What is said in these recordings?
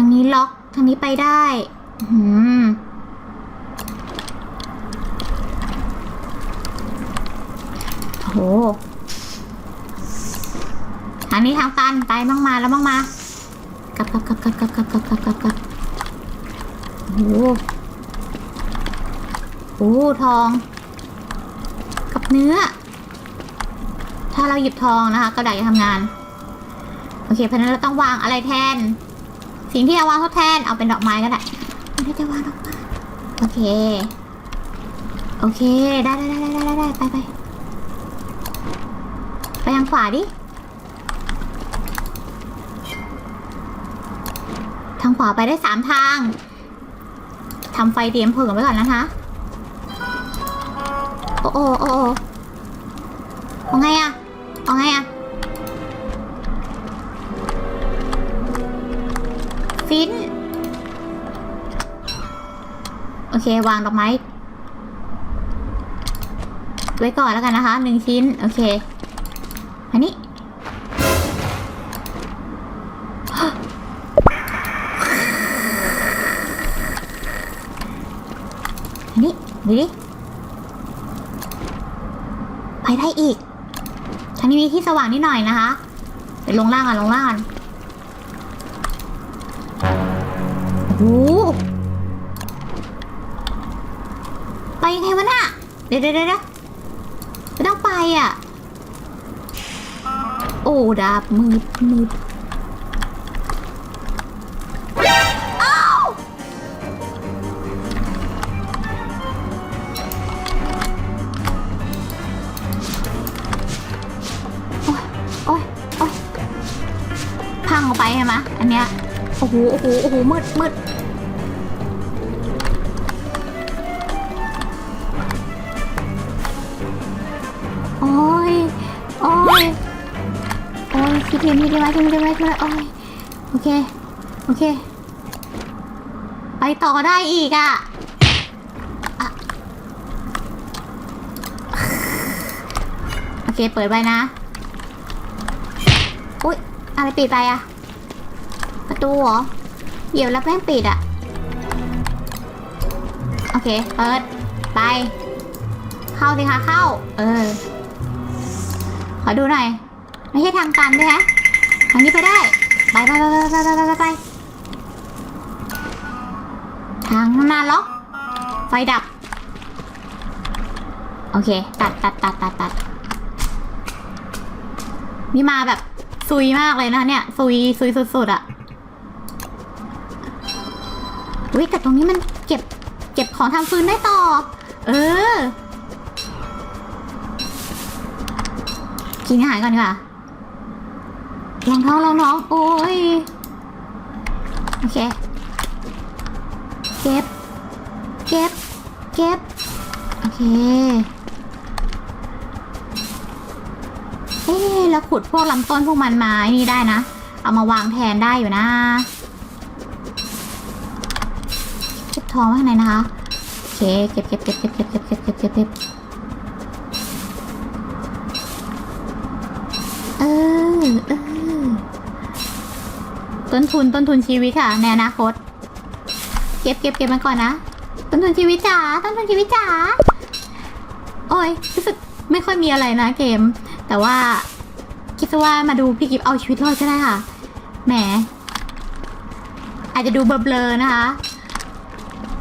างนี้ล็อกทางนี้ไปได้อืมโหทางนี้ทางตันไปบ้างมาแล้วบ้างมากลับกลับกลับกลับกลับกลับกลับกลับกลับกลับโอ้โหโอ้โหทอง กับเนื้อ ถ้าเราหยิบทองนะคะก็ได้จะทำงาน โอเคเพราะนั้นเราต้องวางอะไรแทน สิ่งที่เอาวางทดแทนเอาเป็นดอกไม้ก็ได้ไม่ได้จะวางดอกไม้โอเค โอเค ได้ได้ได้ได้ได้ได้ไปไปไปทางขวาดิ ทางขวาไปได้สามทางทำไฟเตรียมเพลิงไว้ก่อนนะคะโอ้โอ้โอ้โอ้เอาไงอะเอาไงอะ ฟิน โอเค วางดอกไม้ ไว้ก่อนแล้วกันนะคะหนึ่งชิ้น โอเค อันนี้อันนี้ดูดิไปได้อีกทางนี้มีที่สว่างนิดหน่อยนะคะ ไปลงล่างอะลงล่างก่อน โอ้ไปยังไงวะน่ะ เดี๋ยวเดี๋ยวเดี๋ยวไม่ต้องไปอะ โอ้ดาบมืดมืดอ้าโอ้ยโอ้ยโอ้ยพังออกไปใช่ไหมอันเนี้ย โอ้โห โอ้โห โอ้โห มืดมืด คิดเห็นคิดได้ไหมคิดได้ไมคิดได้ไหมโอ้ยโอเค โอเค ไปต่อได้อีกอะโอเค เปิดไปนะ อุ๊ยอะไรปิดไปอะประตูเหรอเดี๋ยวแล้วแม่งปิดอะโอเค เปิด ไป เข้าสิคะเข้า เออ ขอดูหน่อย ไม่ใช่ทางตันด้วยฮะ ทางนี้ไปได้ ไปไปไปไปไปไปไปทางหน้าล็อก ไฟดับ โอเค ตัดตัดตัดตัดตัดนี่มาแบบซุยมากเลยนะเนี่ยซุยซุยสุดๆอะ่ะอุ้ยแต่ตรงนี้มันเก็บ เก็บของทำฟืนได้ต่อ เออ กินอาหารก่อนดีกว่า ลองท้องลองท้องโอ้ย โอเค เก็บ เก็บ เก็บ โอเค เอ๊ะแล้วขุดพวกลำต้นพวกมันมาไอ้นี่ได้นะ เอามาวางแทนได้อยู่นะ เก็บทองไว้ข้างในนะคะ โอเค เก็บเก็บเก็บเก็บเก็บเก็บเก็บเก็บเก็บเก็บเออเออ ต้นทุนต้นทุนชีวิตค่ะในอนาคต เก็บเก็บเก็บมันก่อนนะ ต้นทุนชีวิตจ๋าต้นทุนชีวิตจ๋าโอ้ยรู้สึกไม่ค่อยมีอะไรนะเกม แต่ว่าคิดว่ามาดูพี่กิฟเอาชีวิตรอดก็ได้ค่ะแหม อาจจะดูเบลอๆนะคะ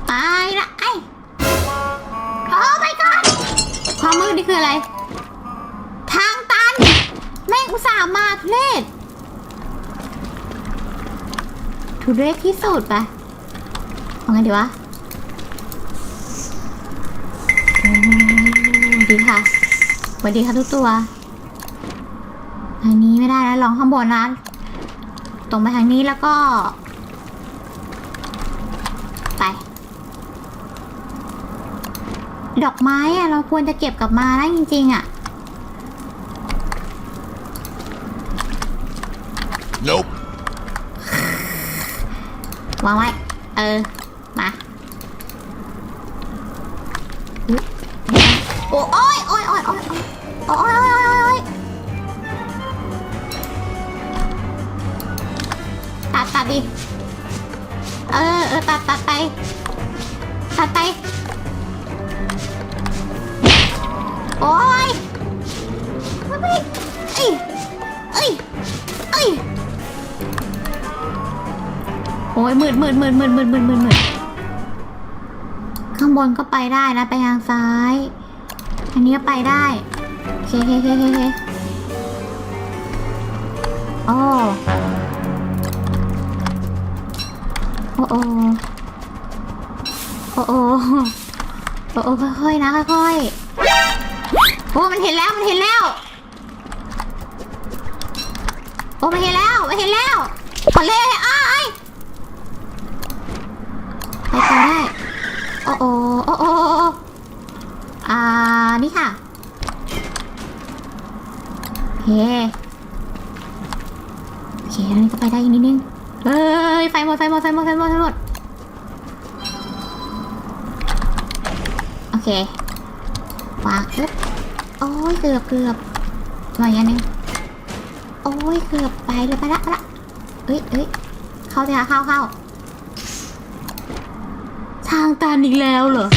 ไปละไอ้โอ้ my god ความมืดนี่คืออะไร ทางตันแม่งอุตส่าห์มาทุเรศ ทุเรศที่สุดไปเอาไงดีวะอืมดีค่ะสวัสดีค่ะทุกตัวทางนี้ไม่ได้นะลองข้างบนนะ ตรงไปทางนี้แล้วก็ ไป ดอกไม้อะเราควรจะเก็บกลับมาได้จริงๆอะ วางไว้ เออือนเหมือนเหมือนเหมือนเหมือนเหมือนข้างบนก็ไปได้นะไปทางซ้าย อันนี้ก็ไปได้โอเคเคเคเคโอ้โอ้โอโอ้โอ้โอค่อยๆนะค่อยๆโอ้มันเห็นแล้วมันเห็นแล้วโอ้มันเห็นแล้วมันเห็นแล้วขอเล่ ไปต่อได้ โอ้โอ้โอ้โอ้อ่า นี่ค่ะโอเคโอเคอันนี้ก็ไปได้อีกนิดนึง เฮ้ย ไฟหมด ไฟหมด ไฟหมด ไฟหมด ไฟหมด โอเควางอึ๊บโอ้ย เกือบเกือบหน่อยอันนึง โอ้ย เกือบไปเลยไปละไปละเอ้ยเอ้ยเข้าสิคะเข้าเข้า ทางตันอีกแล้วเหรอ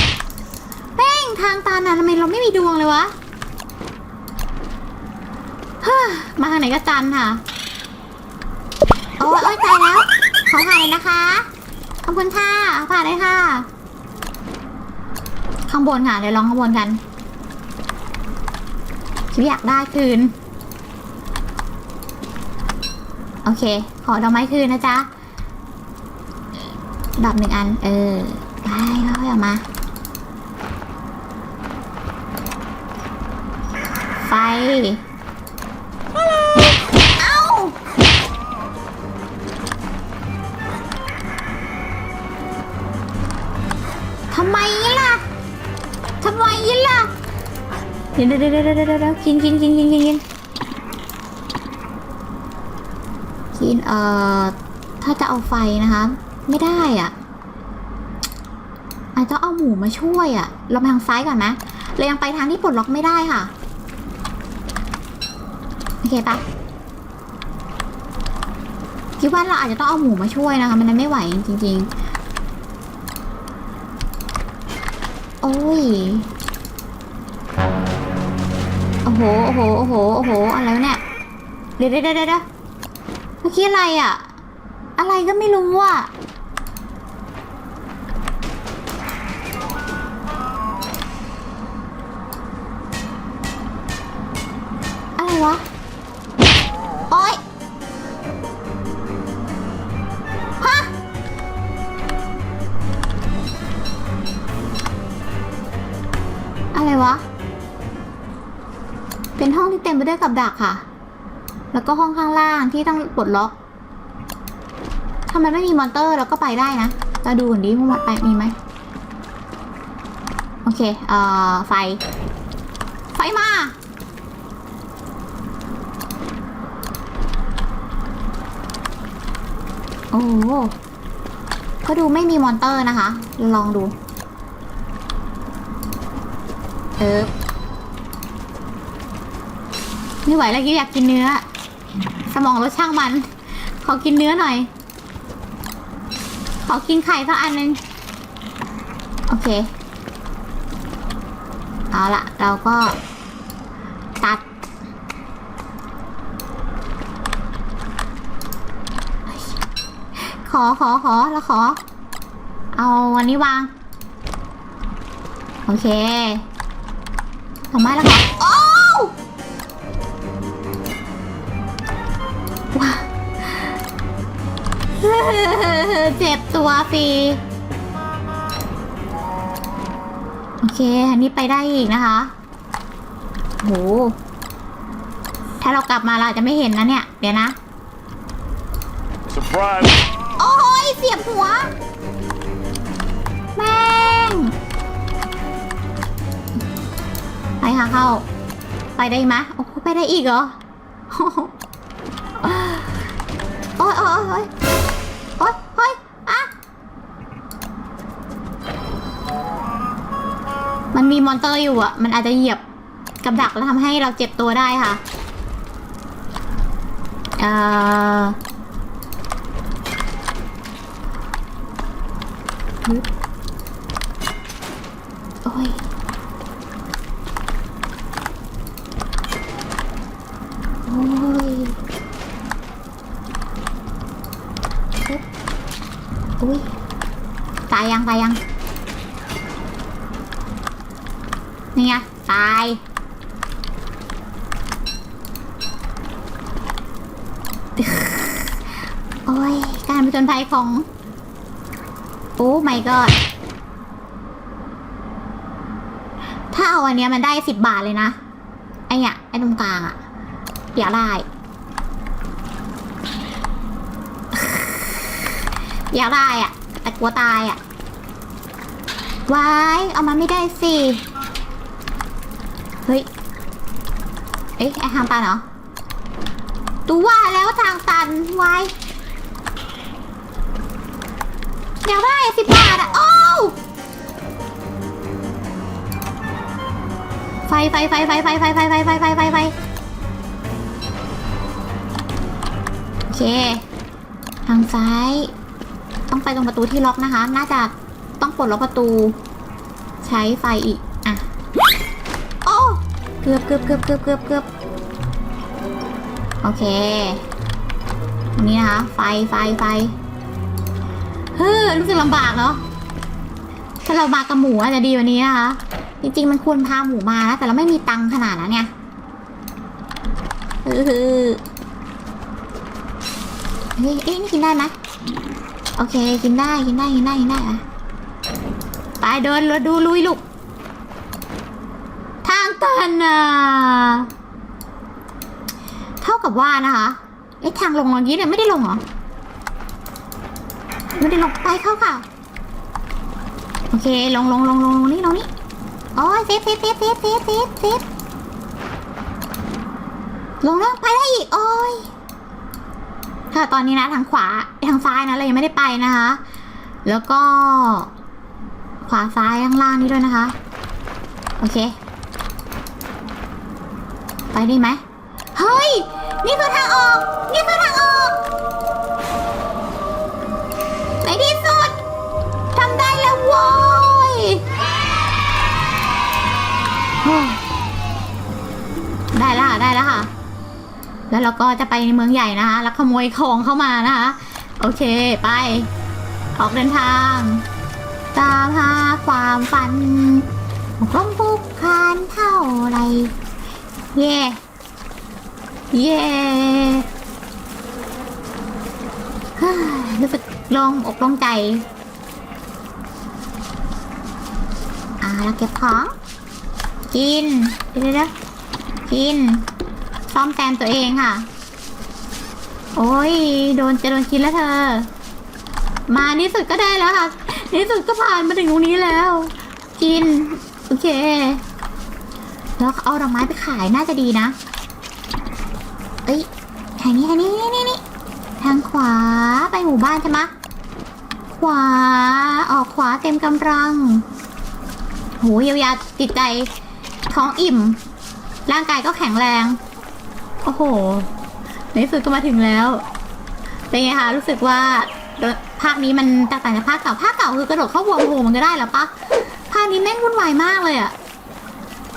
แป้งทางตันอะทำไมเราไม่มีดวงเลยวะฮ่ามาทางไหนก็ตันค่ะโอ้ยโอ้ยตายแล้วขอถ่ายเลยนะคะขอบคุณค่ะผ่านเลยค่ะ ข้างบนค่ะเดี๋ยวลองข้างบนกันคิดอยากได้คืน โอเค ขอดอกไม้คืนนะจ๊ะดอกหนึ่งอัน เออ ได้ค่อยออกมา ไฟ เอ้า ทำไมล่ะ ทำไมล่ะเดี๋ยวเดี๋ยวเดี๋ยวเดี๋ยวเดี๋ยวเดี๋ยวกินกินกินกินกินกินกินเอ่อ ถ้าจะเอาไฟนะคะ ไม่ได้อะ อาจจะเอาหมูมาช่วยอะเราไปทางซ้ายก่อนนะเรายังไปทางที่ปลดล็อกไม่ได้ค่ะ โอเคปะคิดว่าเราอาจจะต้องเอาหมูมาช่วยนะคะ มันไม่ไหวจริง ๆ โอ้ย โอ้โห โอ้โห โอ้โห โอ้โห อะไรเนี่ย เดี๋ยวเดี๋ยวเดี๋ยวเดี๋ยวเมื่อกี้อะไรอะ อะไรก็ไม่รู้อะ ต็มไปด้วยกับดักค่ะ แล้วก็ห้องข้างล่างที่ต้องปลดล็อกถ้ามันไม่มีมอนเตอร์เราก็ไปได้นะ จะดูก่อนดิว่ามันไปมีไหมโอเคเอ่อไฟ ไฟมา โอ้ก็ดูไม่มีมอนเตอร์นะคะ ลองดู เออ ไม่ไหวแล้วกิ๊อยากกินเนื้อ สมองรสช่างมัน ขอกินเนื้อหน่อย ขอกินไข่สักอันนึง โอเค เอาละเราก็ตัด ขอขอขอแล้วขอ เอาวันนี้วาง โอเคทำไมแล้วขอ เจ็บตัวฟรี โอเค อันนี้ไปได้อีกนะคะโหถ้าเรากลับมาเราอาจจะไม่เห็นนะเนี่ย เดี๋ยวนะ Surprise! โอ้ยเสียบหัว แม่ง ไปค่ะเข้า ไปได้ไหมโอ้โหไปได้อีกเหรอโอ้ มันมีมอนเตอร์อยู่อะ มันอาจจะเหยียบกับดักแล้วทำให้เราเจ็บตัวได้ค่ะ เอ่อโอ้ยโอ้ยปึ๊บยังไปยัง นี่ไงตาย โอ้ย การผจญภัยข อง โอ้ my god ถ้าเอาอันเนี้ยมันได้สิบบาทเลยนะ ไอเนี่ยไอตรงกลางอะอยาได้อยากได้อะแต่กลัวตายอะวายเอามาไม่ได้สิ เฮ้ย เอ๊ะไอทางตันเหรอตูว่าแล้วทางตันวาย อยากได้สิบบาทอะโอ้ไฟไฟไฟไฟไฟไฟไฟไฟไฟไฟไฟไฟโอเค ทางซ้าย ต้องไปตรงประตูที่ล็อกนะคะ น่าจะต้องปลดล็อกประตู ใช้ไฟอีก อะ โอ้เกือบเกือบเกือบเกือบเกือบเกือบโอเค ตรงนี้นะคะ ไฟไฟไฟ เฮ้อรู้สึกลำบากเนาะถ้าเรามากับหมูอาจจะดีกว่านี้นะคะ จริงๆมันควรพาหมูมานะแต่เราไม่มีตังขนาดนั้นเนี่ยเออเฮ้ยเอ๊ะนี่กินได้ไหมโอเคกินได้กินได้กินได้กินได้อะไปเดินรถดูลุยลูกทางตันอะเท่ากับว่านะคะเอ๊ะทางลงเมื่อกี้เนี่ยไม่ได้ลงเหรอ ไม่ได้ลงไปเข้าค่ะ โอเค ลงลงลงลงลงนี่ลงนี่โอ้ยเซฟเซฟเซฟเซฟเซฟเซฟเซฟลงแล้วไปได้อีก โอ้ยค่ะตอนนี้นะทางขวาทางซ้ายนะเรายังไม่ได้ไปนะคะ แล้วก็ ขวาซ้ายข้างล่างนี้ด้วยนะคะ โอเค ไปได้ไหมเฮ้ย นี่คือทางออก นี่คือทาง แล้วเราก็จะไปในเมืองใหญ่นะคะแล้วขโมยของเข้ามานะคะ โอเคไป ออกเดินทางตามหาความฝันกลมพุกคานเท่าไร เย่เย่ฮ้ยรู้สึกโลงอกโลงใจ อ่าแล้วเก็บของ กินเดี๋ยวเดี๋ยวกิน ซ่อมแซมตัวเองค่ะ โอ้ยโดนจะโดนกินแล้วเธอ มานี่สุดก็ได้แล้วค่ะนที่สุดก็ผ่านมาถึงตรงนี้แล้ว กิน โอเค แล้วเอาดอกไม้ไปขายน่าจะดีนะ เอ้ยทางนี้ทางนี้นี่นี่ทางขวาไปหมู่บ้านใช่ไหมขวาออกขวาเต็มกำลังโหเยียวยาจิตใจท้องอิ่ม ร่างกายก็แข็งแรง โอ้โห ในที่สุดก็มาถึงแล้ว เป็นไงคะ รู้สึกว่าภาคนี้มันแตกต่างจากภาคเก่า ภาคเก่าคือกระโดดเข้าวงโหมันก็ได้แล้วปะภาคนี้แม่งวุ่นวายมากเลยอะ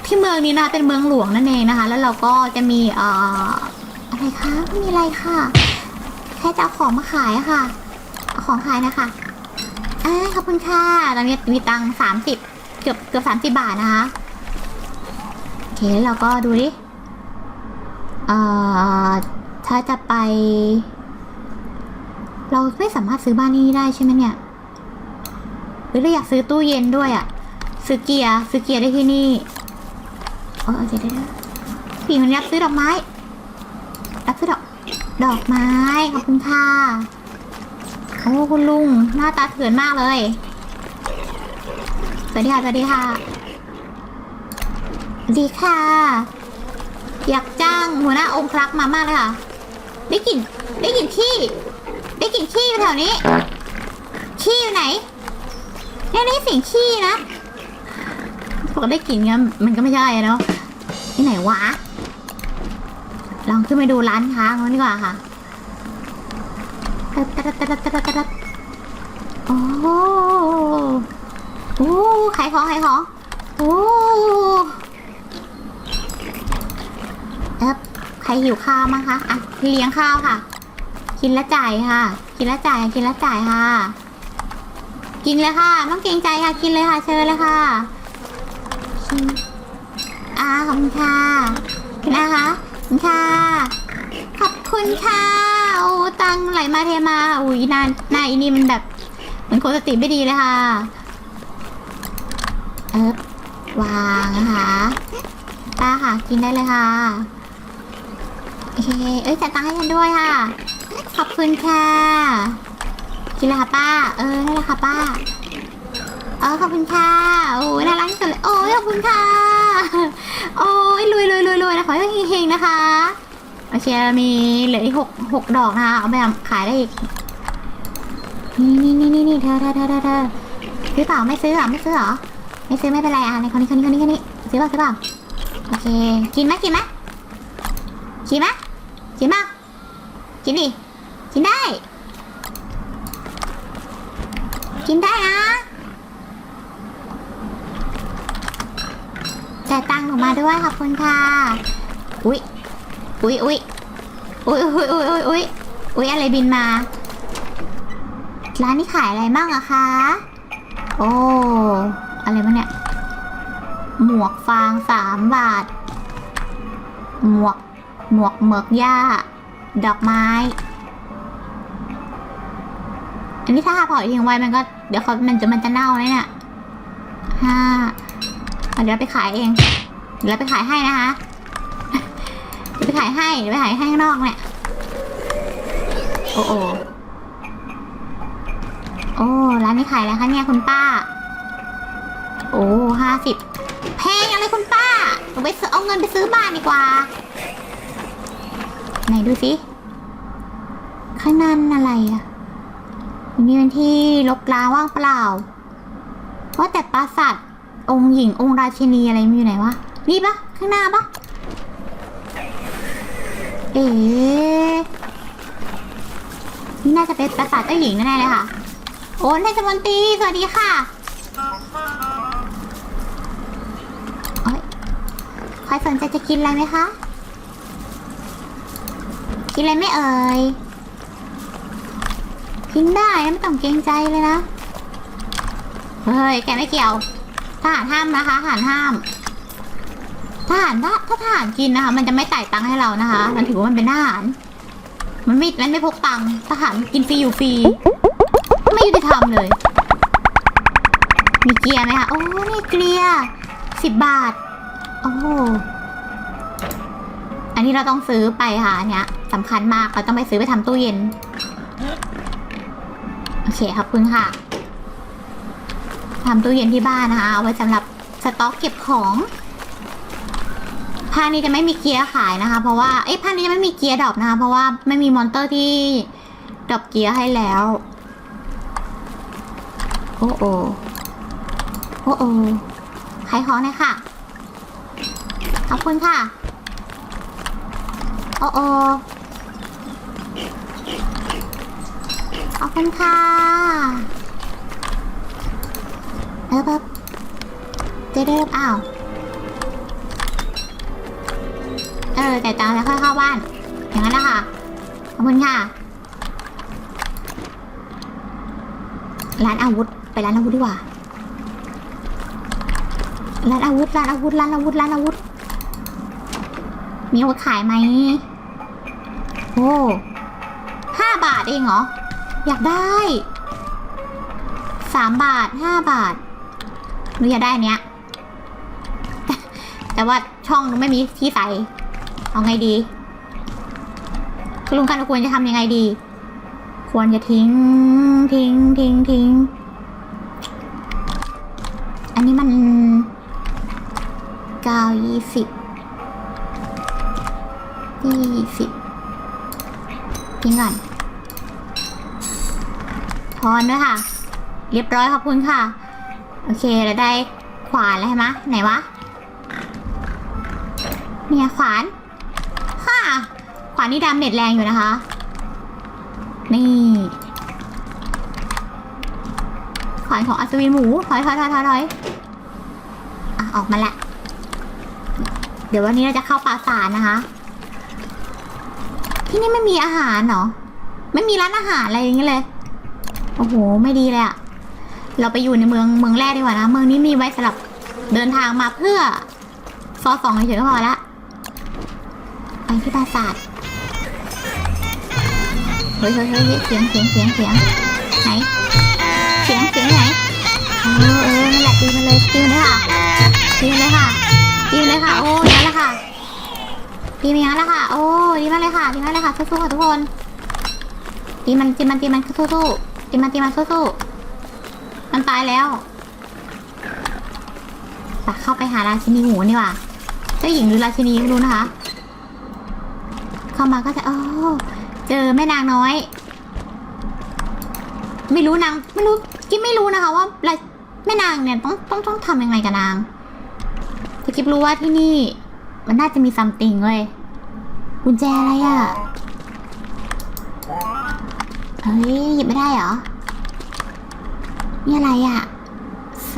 ที่เมืองนี้นะคะเป็นเมืองหลวงนั่นเองนะคะ แล้วเราก็จะมีเอ่ออะไรคะไม่มีอะไรค่ะ แค่จะเอาของมาขายอะค่ะ ของขายนะคะอ่าขอบคุณค่ะตอนนี้มีตังสามสิบเกือบเกือบสามสิบบาทนะคะ โอเคแล้วเราก็ดูดิ ถ้าจะไป เราไม่สามารถซื้อบ้านนี้ได้ใช่ไหมเนี่ยหรือเราอยากซื้อตู้เย็นด้วยอะซื้อเกียร์ซื้อเกียร์ได้ที่นี่เออเดี๋ยวเดี๋ยวเดี๋ยวพี่คนนี้รับซื้อดอกไม้รับซื้อดอกดอกไม้ขอบคุณค่ะโอ้คุณลุงหน้าตาเถื่อนมากเลยสวัสดีค่ะสวัสดีค่ะ ดีค่ะ อยาก จ้างหัวหน้าองค์ครักมามากเลยค่ะ ได้กลิ่นได้กลิ่นขี้ได้กลิ่นขี้อยู่แถวนี้ ขี้อยู่ไหนเนี่ยได้เสียงขี้นะบอกได้กลิ่นงั้นมันก็ไม่ใช่เนาะที่ไหนวะลองขึ้นไปดูร้านค้าเขาดีกว่าค่ะตัดตัดตัดตัดตัดตัดโอ้โหโอ้ขายของขายของโอ้เอ๊บ ใครหิวข้าวมั้งคะอะเลี้ยงข้าวค่ะ กินแล้วจ่ายค่ะ กินแล้วจ่ายกินแล้วจ่ายค่ะ กินเลยค่ะต้องเกรงใจค่ะ กินเลยค่ะ เชิญเลยค่ะกินอ่าขอบคุณค่ะนะคะคุณค่ะ ขอบคุณค่ะ โอ้ตังไหลมาเทมาอุ้ยนานนายอีนี่มันแบบเหมือนคนสติไม่ดีเลยค่ะเอ๊บวางนะคะป้าค่ะกินได้เลยค่ะ เคเอ้ยจ่ายตังค์ให้ฉันด้วยค่ะ ขอบคุณค่ะกินเลยค่ะป้า เออนั่นแหละค่ะป้า เออขอบคุณค่ะ โอ้ยน่ารักที่สุดเลย โอ้ยขอบคุณค่ะ โอ้ยรวยรวยรวยรวยนะขอให้เฮงๆนะคะ โอเคมีเหลืออีกหกหกดอกนะคะ เอาไปขายได้อีก นี่นี่นี่นี่นี่เธอเธอเธอเธอซื้อเปล่าไม่ซื้อหรอไม่ซื้อหรอ ไม่ซื้อไม่เป็นไรอะในคนนี้คนนี้คนนี้คนนี้ซื้อเปล่าซื้อเปล่า โอเค กินไหมกินไหมกินไหม กินเปล่ากินดิ กินได้ กินได้นะจ่ายตังค์หนูมาด้วยขอบคุณค่ะ อุ๊ยอุ๊ยอุ๊ยอุ๊ยอุ๊ยอุ๊ยอุ๊ยอุ๊ยอุ๊ยอะไรบินมา ร้านนี้ขายอะไรมั่งอะคะ โอ้ อะไรวะเนี่ย หมวกฟางสามบาท หมวก หมวกเหมือกหญ้า ดอกไม้ อันนี้ถ้าหาปล่อยทิ้งไว้มันก็ เดี๋ยวเขามันจะมันจะเน่าเลยเนี่ยห้าเดี๋ยวไปขายเอง เดี๋ยวไปขายให้นะคะเดี๋ยวไปขายให้เดี๋ยวไปขายให้ข้างนอกเนี่ย โอ้โอโอ้ร้านนี้ขายแล้วคะเนี่ยคุณป้า โอ้ห้าสิบแพงอะไรคุณป้าเอาไปเอาเงินไปซื้อบ้านดีกว่า ไหนดูสิ ข้างนั้นอะไรอะนี่เป็นที่ลกล้างว่างเปล่าว่าะแต่ปราสาทองค์หญิงองค์ราชินีอะไรมีอยู่ไหนวะ นี่ปะข้างหน้าปะเอ๋นี่น่าจะเป็นปราสาทเจ้าหญิงแน่ๆเลยค่ะ โอ้นายจมนตีสวัสดีค่ะโอ๊ยใครสนใจจะกินอะไรไหมคะ กินอะไรไม่เอ่ย กินได้นะไม่ต้องเกรงใจเลยนะ เฮ้ย แกไม่เกี่ยว ทหารห้ามนะคะทหารห้ามทหารถ้าถ้าทหารกินนะคะ มันจะไม่จ่ายตังค์ให้เรานะคะ มันถือว่ามันเป็นทหาร มันไม่มันไม่พกตังค์ทหารกินฟรีอยู่ฟรี ไม่ยุติธรรมเลย มีเกียร์ไหมคะโอ้นี่เกียร์สิบบาท โอ้อันนี้เราต้องซื้อไปค่ะเนี้ย สำคัญมากเราต้องไปซื้อไปทำตู้เย็น โอเคขอบคุณค่ะทำตู้เย็นที่บ้านนะคะเอาไว้สำหรับสต็อกเก็บของภาคนี้จะไม่มีเกียร์ขายนะคะ เพราะว่าเอ้ยภาคนี้จะไม่มีเกียร์ดรอปนะคะ เพราะว่าไม่มีมอนเตอร์ที่ดรอปเกียร์ให้แล้วโอ้โอโอ้โอขายของหนะค่ะขอบคุณค่ะ โอ้โอ อบคุณค่ะเออแบบเจ๊เดิมอ้าว เออแต่ายตังค์แล้วค่อยเข้าบ้าน อย่างนั้นนะคะขอบคุณค่ะ ร้านอาวุธ ไปร้านอาวุธดีกว่า ร้านอาวุธ ร้านอาวุธ ร้านอาวุธ ร้านอาวุธ มีอาวุธขายไหม โอ้ห้าบาทเองเหรอ อยากได้สามบาทห้าบาทหนูอยากได้อันเนี้ยแต่แต่ว่าช่องหนูไม่มีที่ใส่ เอาไงดี คุณลุงกันควรจะทำยังไงดี ควรจะทิ้ง ทิ้ง ทิ้ง ทิ้ง อันนี้มันเก้ายี่สิบยี่สิบทิ้งก่อน ทอนด้วยค่ะ เรียบร้อยขอบคุณค่ะ โอเคเราได้ขวานแล้วใช่ไหมไหนวะเนี่ยขวาน ค่ะ ขวานนี่ดาเมจแรงอยู่นะคะ นี่ ขวานของอัศวินหมูถอยถอยถอยถอยถอยอะออกมาละ เดี๋ยววันนี้เราจะเข้าปราสาทนะคะ ที่นี่ไม่มีอาหารเหรอไม่มีร้านอาหารอะไรอย่างเงี้ยเลย โอ้โห ไม่ดีเลยอะเราไปอยู่ในเมืองเมืองแรกดีกว่านะ เมืองนี้มีไว้สำหรับเดินทางมาเพื่อซอสองเฉยๆก็พอละไปที่ปราสาทเฮ้ยเฮ้ยเฮ้ยเสียงเสียงเสียงเสียงไหนเสียงเสียงไหนเออเออนั่นแหละตีมันเลยตีมันเลยค่ะตีมันเลยค่ะตีมันเลยค่ะ โอ้ยนั่นแหละค่ะตีมันอย่างนั้นแหละค่ะ โอ้ดีมากเลยค่ะดีมากเลยค่ะสู้ๆค่ะทุกคนตีมันตีมันตีมันสู้ๆ ตีมันตีมันสู้ๆมันตายแล้วไปเข้าไปหาราชินีหมูนี่ว่าเจ้าหญิงหรือราชินีไม่รู้นะคะ เข้ามาก็จะโอ้เจอแม่นางน้อย ไม่รู้นางไม่รู้กิ๊บไม่รู้นะคะ ว่าราแม่นางเนี่ยต้องต้องต้องทำยังไงกับนางแต่กิ๊บรู้ว่าที่นี่ มันน่าจะมีซัมติงเว้ยกุญแจอะไรอะ่ะ เฮ้ยหยิบไม่ได้เหรอ นี่อะไรอะส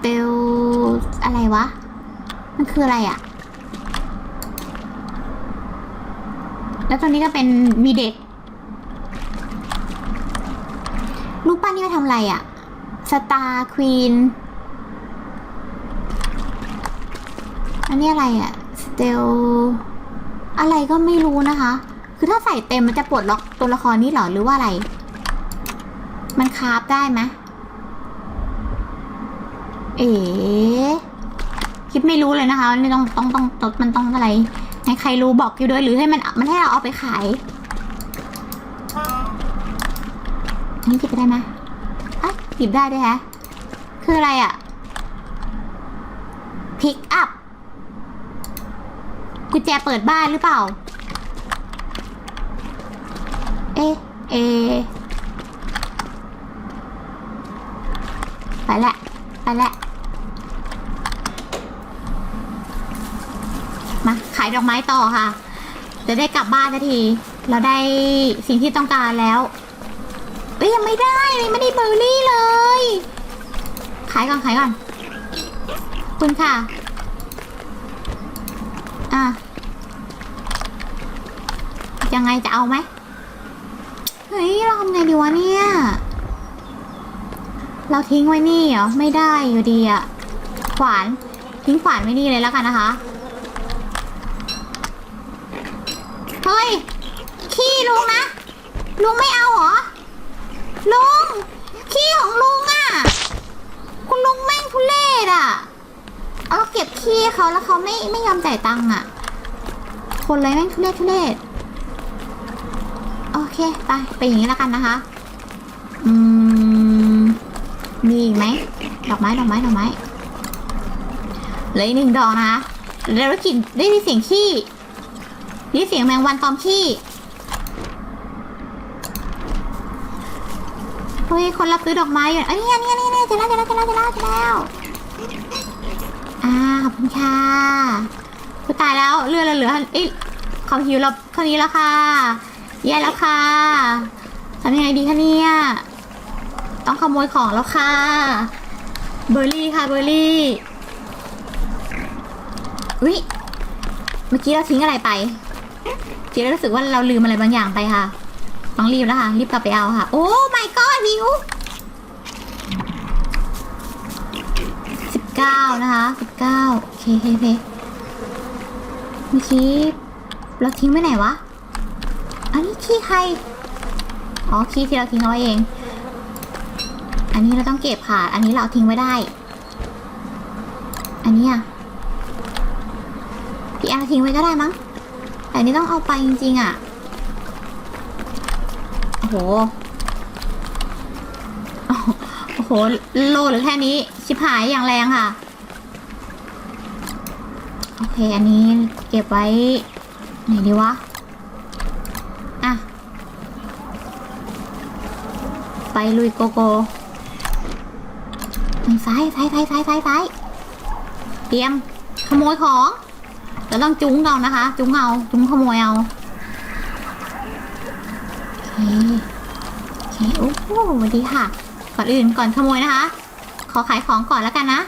เตลอะไรวะ มันคืออะไรอะแล้วตอนนี้ก็เป็นมีเด็กรูปปั้นนี่มาทำอะไรอะสตาร์ควีนอันนี้อะไรอะสเตลอะไรก็ไม่รู้นะคะ คือถ้าใส่เต็มมันจะปลดล็อกตัวละครนี้หรอหรือว่าอะไร มันคาฟได้ไหมเอ๋คิดไม่รู้เลยนะคะนี่ต้องต้องต้องตมันต้องอะไรให้ใครรู้บอกอยู่ด้วยหรือให้มันมันให้เราเอาไปขายอันนี้หยิบไปได้ไหมอะหยิบได้ด้วยฮะคืออะไรอะ่ะ pick up กุญแจเปิดบ้านหรือเปล่า เอะเอ ไปละ ไปละ มา ขายดอกไม้ต่อค่ะ จะได้กลับบ้านสักที เราได้สิ่งที่ต้องการแล้วเอ้ยยังไม่ได้เลยไม่ได้เบอร์รี่เลย ขายก่อน ขายก่อน คุณค่ะ อะยังไงจะเอาไหม เฮ้ยเราทำไงดีวะเนี่ย เราทิ้งไว้นี่เหรอ ไม่ได้อยู่ดีอะขวานทิ้งขวานไว้นี่เลยแล้วกันนะคะ เฮ้ย ขี้ลุงนะ ลุงไม่เอาเหรอ ลุง ขี้ของลุงอะคุณลุงแม่งทุเรศอะเอาเราเก็บขี้เขาแล้วเขาไม่ไม่ยอมจ่ายตังค์อะคนเลยแม่งทุเรศทุเรศ ไปไปอย่างนี้แล้วกันนะคะอืมมีอีกไหมดอกไม้ดอกไม้ดอกไม้เหลืออีกหนึ่งดอกนะคะแล้วกลิ่นได้ยินเสียงขี้ได้ยินเสียงแมงวันตอมขี้เฮ้ยคนรับซื้อดอกไม้อยู่อันนี้อันนี้อันนี้เจอแล้วเจอแล้วเจอแล้วเจอแล้วเจอแล้วอ่าขอบคุณค่ะตายแล้วเรือเราเหลือเอ้ยเขาหิวเราเท่านี้แล้วค่ะ แย่แล้วค่ะทำยังไงดีคะเนี่ย ต้องขโมยของแล้วค่ะ เบอร์รี่ค่ะเบอร์รี่อุ้ยเมื่อกี้เราทิ้งอะไรไปเจ๊รู้สึกว่าเราลืมอะไรบางอย่างไปค่ะ ต้องรีบแล้วค่ะ รีบกลับไปเอาค่ะ โอ้ my god วิวสิบเก้านะคะสิบเก้าโอเคโอเคโอเคเมื่อกี้เราทิ้งไว้ไหนวะ อันนี้ขี้ใคร อ๋อขี้ที่เราทิ้งเอาไว้เอง อันนี้เราต้องเก็บค่ะ อันนี้เราทิ้งไว้ได้ อันนี้อะพี่แอนทิ้งไว้ก็ได้มั้ง แต่อันนี้ต้องเอาไปจริงๆอะ โอ้โห โอ้โห โลหรือแค่นี้ ชิบหายอย่างแรงค่ะ โอเค อันนี้เก็บไว้ไหนดีวะ ไป ลุยโกโก้ทางซ้ายซ้ายซ้ายซ้ายซ้ายซ้ายเตรียมขโมยของเราต้องจุ้งเอานะคะ จุ้งเอาจุ้งขโมยเอาโอเคโอเคโอ้โหสวัสดีค่ะ ก่อนอื่นก่อนขโมยนะคะ ขอขายของก่อนแล้วกันนะ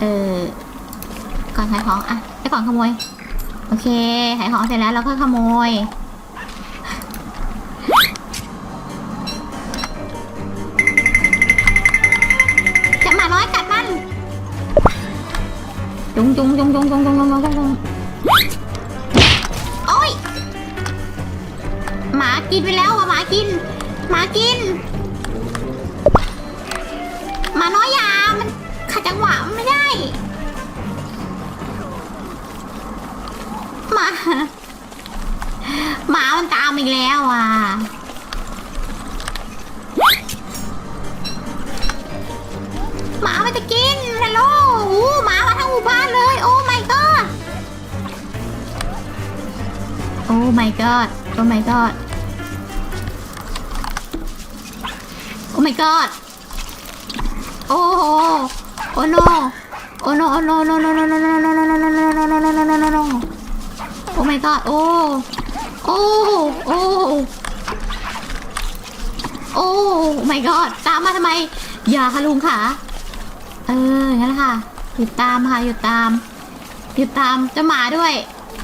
เออก่อนขายของอะไปก่อนขโมย โอเคขายของเสร็จแล้วเราค่อยขโมย จุงจุงจุงจุงจุงจุงจุงจุงจุงโอ้ยหมากินไปแล้วอะหมากิน หมากินหมาน้อยยามันขัดจังหวะมันไม่ได้หมาหมามันตามอีกแล้วอะ บ้านเลย โอ้ my god โอ้ my god โอ้ my god โอ้ my god โอ้โหโอ้ no โอ้ no โอ้ no no no no no no no no no no no no no no no no no no โอ้ my god โอ้โอ้โอ้โอ้ my god ตามมาทำไมอย่าค่ะลุงค่ะเอองั้นแหละค่ะห ยุดตามค่ะหยุดตามหยุดตามเจะหมาด้วย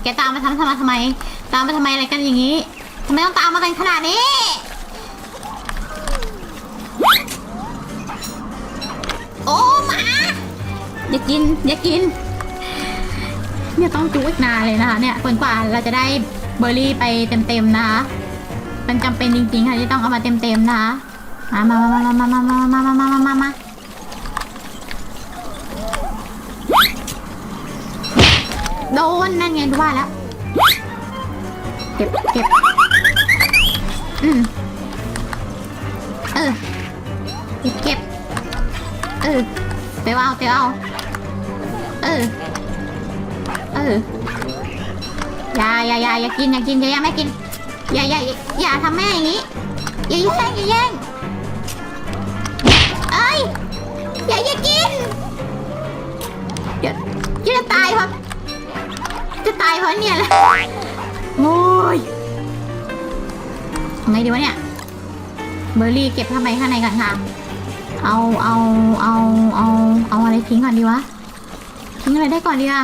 แกตามมาทำทำไมทำไม ตามมาทำไมอะไรกันอย่างนี้ทำไมต้องตามมากันขนาดนี้โอ้หมาอย่ากินอย่ากินเนี่ยต้องจูอีกนานเลยนะคะเนี่ยกว่าเราจะได้เบอร์รี่ไปเต็มๆนะคะมันจำเป็นจริงๆค่ะที่ต้องเอามาเต็มๆนะคะมามามามามามามามามามามามา โดนนั่นไงดูว่าแล้วเก็บเก็บอืมเออเก็บเก็บเออเตียวเอาเตียวเอาเออเอออย่าอย่าอย่าอย่ากินอย่ากินอย่าอย่าไม่กินอย่าอย่าอย่าทำแม่อย่างนี้อย่าแย่งอย่าแย่งเอ้ยอย่าอย่ากินเดี๋ยวจะตายเพราะ จะตายเพราะเนี่ยแหละโอ้ยทำไงดีวะเนี่ย เบอร์รี่เก็บทำไมข้างในก่อนค่ะ เอาเอาเอาเอาเอาอะไรทิ้งก่อนดีวะ ทิ้งอะไรได้ก่อนดีอะ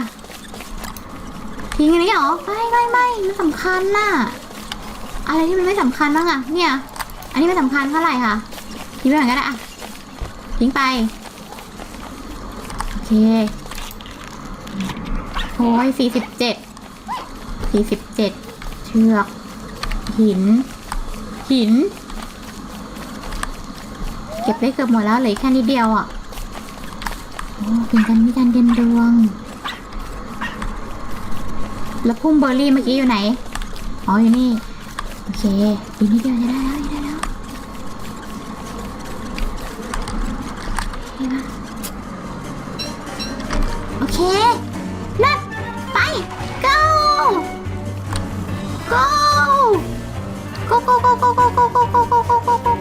ทิ้งอันนี้เหรอ ไม่ไม่ไม่มันสำคัญน่ะ อะไรที่มันไม่สำคัญบ้างอะเนี่ย อันนี้ไม่สำคัญเท่าไหร่ค่ะ ทิ้งไปก่อนก็ได้อะทิ้งไป โอเคโอ้ยสี่สิบเจ็ดสี่สิบเจ็ดเชือก หิน หิน เก็บได้เกือบหมดแล้วเหลือแค่นิดเดียวอะโอ้เป็นกันม่กันเด่นดวง แล้วพุ่มเบอร์รี่เมื่อกี้อยู่ไหน อ๋ออยู่นี่ โอเคอีกนิดเดียวจะได้แล้วจะได้แล้ว ゴーゴーゴーゴーゴ